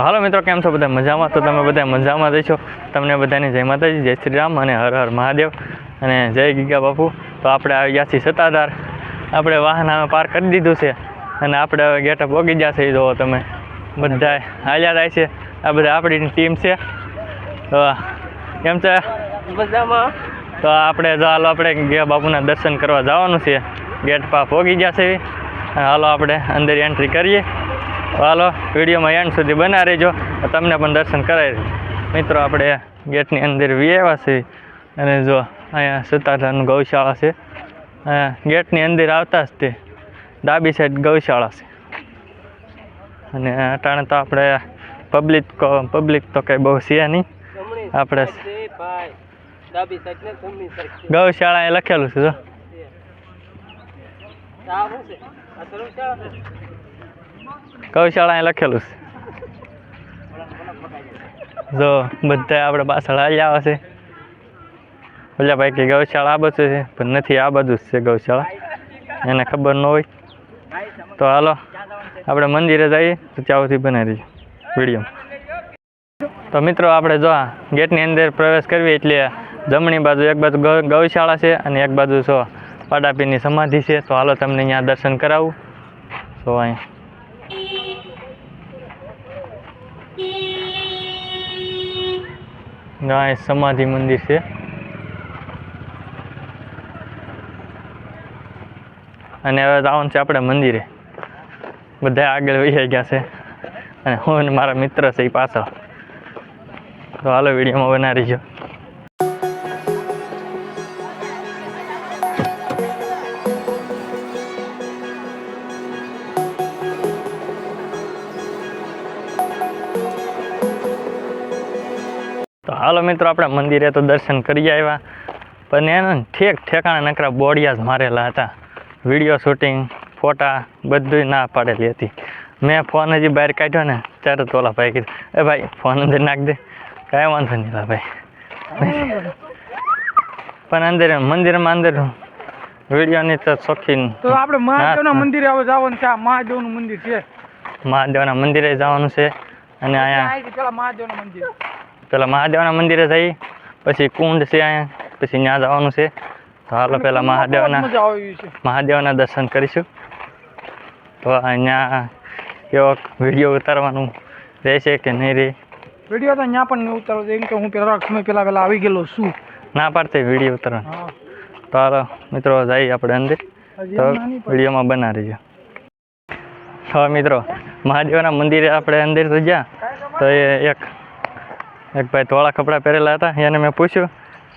હાલો મિત્રો કેમ છો બધા? મજામાં? તો તમે બધા મજામાં જઈશો તમને બધાની જય માતાજી જય શ્રી રામ અને હર હર મહાદેવ અને જય ગીગા બાપુ. તો આપણે આવી ગયા છીએ સત્તાધાર. આપણે વાહન અમે પાર કરી દીધું છે અને આપણે હવે ગેટ પોગી ગયા છે જો તમે બધા હાલ્યા થાય છે. આ બધા આપણી ટીમ છે. તો કેમ છે? મજામાં. તો આપણે જો હાલો આપણે ગયા બાપુના દર્શન કરવા જવાનું છે. ગેટ પા પોગી ગયા છે. અને હાલો આપણે અંદર એન્ટ્રી કરીએ. હાલો વિડીયોમાં એન્ડ સુધી બના રહેજો. તમને પણ દર્શન કરાવી મિત્રો આપણે ગેટની અંદર આવ્યા છે અને જો અહીંયા સુતારાનું ગૌશાળા છે. ગેટની અંદર આવતા જ તે. ડાબી સાઈડ ગૌશાળા છે. અને અટાણે તો આપણે પબ્લિક પબ્લિક તો કંઈ બહુ છે નહીં. આપણે ગૌશાળા એ લખેલું છે જો. ગૌશાળા એ લખેલું છે? જો બધા આપણે પાછળ આવી આવે છે. ઓલા ભાઈ કે ગૌશાળા આ બાજુ છે, પણ નથી આ બાજુ જ છે ગૌશાળા. એને ખબર ન હોય. તો હાલો આપણે મંદિરે જઈએ, તો ચાવથી બનાવી વીડિયો તો મિત્રો આપણે જો ગેટની અંદર પ્રવેશ કરવી એટલે જમણી બાજુ એક બાજુ ગૌશાળા છે અને એક બાજુ છો પાડાપીની સમાધિ છે. તો હાલો, તમને અહીંયા દર્શન કરાવું. તો અહીં ના સમાધિ મંદિર છે. અને હવે આવું છે આપણે મંદિરે. બધા આગળ વહી ગયા છે. અને હું અને મારા મિત્ર છે એ પાછળ તો હાલો વિડીયોમાં બનાવી રહીજો હાલો મિત્રો આપણે મંદિરે તો દર્શન કરી આવ્યા. પણ એને ઠેક ઠેકાણે નકરા બોડિયા જ મારેલા હતા. વીડિયો શૂટિંગ ફોટા બધું ના પાડેલી હતી. મેં ફોન હજી બહાર કાઢ્યો ને ત્યારે તો ઓલા ભાઈ કીધું એ ભાઈ ફોન અંદર નાખ દે. કાંઈ વાંધો નહીં લા ભાઈ. પણ અંદર મંદિરમાં અંદર વિડીયોની તો શોખીન તો આપણે મહાદેવના મંદિરે હવે જવાનું છે આ મહાદેવનું મંદિર છે. મહાદેવના મંદિરે જવાનું છે. અને અહીંયા મહાદેવના મંદિર. પેલા મહાદેવના મંદિરે જઈ પછી કુંડ છે અહીંયા પછી ત્યાં જવાનું છે. તો હાલો પેલા મહાદેવના મહાદેવના દર્શન કરીશું. તો અહીંયા કેવો વીડિયો ઉતારવાનું રહેશે કે નહીં રહે વીડિયો તો અહીંયા પણ નહીં ઉતારો એમ કે હું પેલા સમય પેલા પેલા આવી ગયેલો છું. ના પાડતી વીડિયો ઉતારવાનો. તો હાલો મિત્રો જઈએ આપણે અંદર. તો. વિડીયોમાં બના રહીજો હવે મિત્રો મહાદેવના મંદિરે આપણે અંદર તો ગયા તો એ એક એક ભાઈ ધોળા કપડાં પહેરેલા હતા, એને મેં પૂછ્યું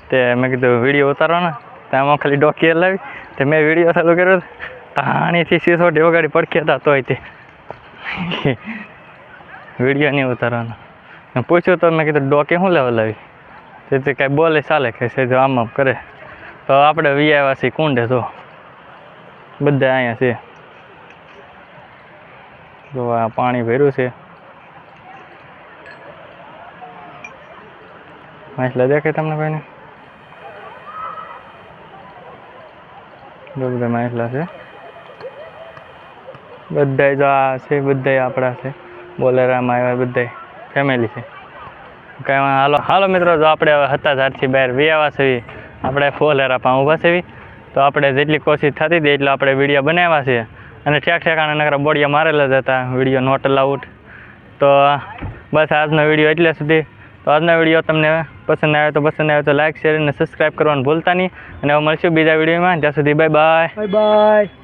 તે મેં કીધું, વીડિયો ઉતારવાના? તો આમાં ખાલી ડોકી લાવી, તે મેં વીડિયો ચાલુ કર્યો તાણીથી સીસો વગાડી પડખી હતા તોય તે વીડિયો નહીં ઉતારવાનો. મેં પૂછ્યું તો મેં કીધું, ડોકી શું લેવા લાવી? તેથી કાંઈ બોલે ચાલે કે છે જો આમ આમ કરે. તો આપણે વી આવ્યા છીએ કુંડે તો. બધા અહીંયા છે. જો આ પાણી ભર્યું છે. માછલા દેખાય તમને કોઈને જો બધા માછલા છે બધાય જો આ છે બધાય આપણા છે. બોલેરામાં આવ્યા બધાય ફેમિલી છે. કાંઈ હાલો હાલો મિત્રો, જો આપણે હવે હતા ધારથી બહાર વિયાવા છે આપણે ફોલેરા પણ ઊભા છે તો આપણે જેટલી કોશિશ થતી હતી એટલે આપણે વીડિયો બનાવ્યા છે. અને ઠેક ઠેકાણા નકરા બોડિયા મારેલા જ હતા. વીડિયો નોટ અલાઉટ તો બસ આજનો વીડિયો એટલે સુધી. તો આજના વીડિયો તમને પસંદ આવ્યો તો પસંદ આવ્યો તો લાઇક શેર અને સબસ્ક્રાઈબ કરવાનું ભૂલતા નહીં. અને હવે મળશું બીજા વિડીયોમાં. ત્યાં સુધી બાય બાય બાય બાય